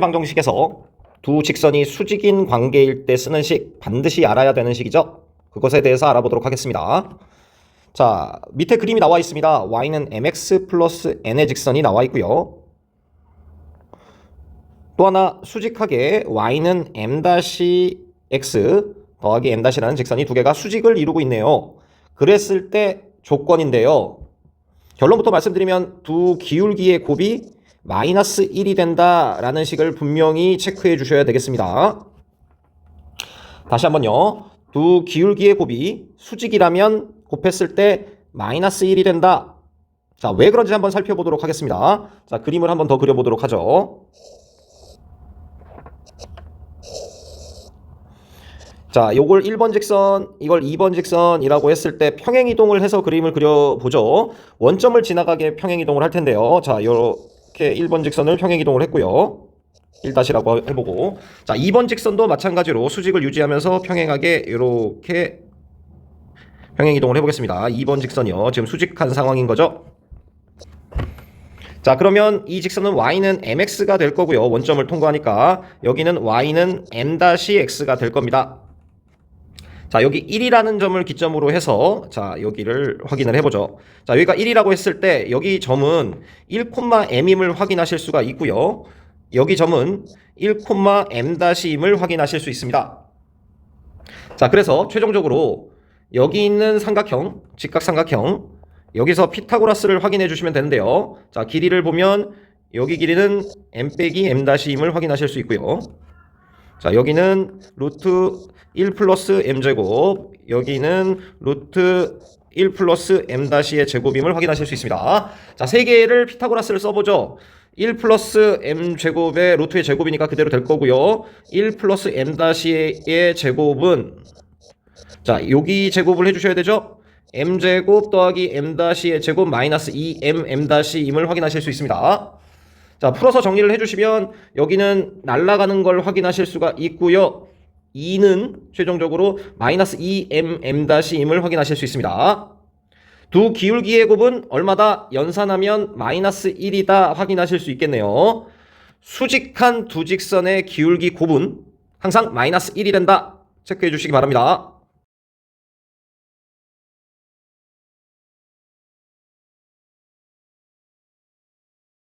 방정식에서 두 직선이 수직인 관계일 때 쓰는 식 반드시 알아야 되는 식이죠. 그것에 대해서 알아보도록 하겠습니다. 자, 밑에 그림이 나와 있습니다. y는 mx 플러스 n의 직선이 나와 있고요. 또 하나 수직하게 y는 m-x 더하기 m-라는 직선이 두 개가 수직을 이루고 있네요. 그랬을 때 조건인데요. 결론부터 말씀드리면 두 기울기의 곱이 마이너스 1이 된다라는 식을 분명히 체크해 주셔야 되겠습니다. 다시 한번요. 두 기울기의 곱이 수직이라면 곱했을 때 마이너스 1이 된다. 자, 왜 그런지 한번 살펴보도록 하겠습니다. 자, 그림을 한번 더 그려보도록 하죠. 자, 요걸 1번 직선, 이걸 2번 직선이라고 했을 때 평행 이동을 해서 그림을 그려보죠. 원점을 지나가게 평행 이동을 할 텐데요. 자, 요 렇게 1번 직선을 평행 이동을 했고요. 1다시라고 해보고. 자, 2번 직선도 마찬가지로 수직을 유지하면서 평행하게 이렇게 평행 이동을 해보겠습니다. 2번 직선이요. 지금 수직한 상황인 거죠. 자, 그러면 이 직선은 y는 mx가 될 거고요. 원점을 통과하니까 여기는 y는 m-x가 될 겁니다. 자, 여기 1이라는 점을 기점으로 해서 자, 여기를 확인을 해보죠. 자, 여기가 1이라고 했을 때 여기 점은 1,m임을 확인하실 수가 있고요. 여기 점은 1,m-임을 확인하실 수 있습니다. 자, 그래서 최종적으로 여기 있는 삼각형, 직각삼각형 여기서 피타고라스를 확인해 주시면 되는데요. 자, 길이를 보면 여기 길이는 m 빼기 m-임을 확인하실 수 있고요. 자, 여기는 루트 1 플러스 m제곱, 여기는 루트 1 플러스 m-의 제곱임을 확인하실 수 있습니다. 자, 세 개를 피타고라스를 써보죠. 1 플러스 m제곱의 루트의 제곱이니까 그대로 될 거고요. 1 플러스 m-의 제곱은 자, 여기 제곱을 해주셔야 되죠? m제곱 더하기 m-의 제곱 마이너스 2mm-임을 확인하실 수 있습니다. 자, 풀어서 정리를 해주시면 여기는 날아가는 걸 확인하실 수가 있고요. 2는 최종적으로 마이너스 2mm-임을 확인하실 수 있습니다. 두 기울기의 곱은 얼마다 연산하면 마이너스 1이다 확인하실 수 있겠네요. 수직한 두 직선의 기울기 곱은 항상 마이너스 1이 된다 체크해 주시기 바랍니다.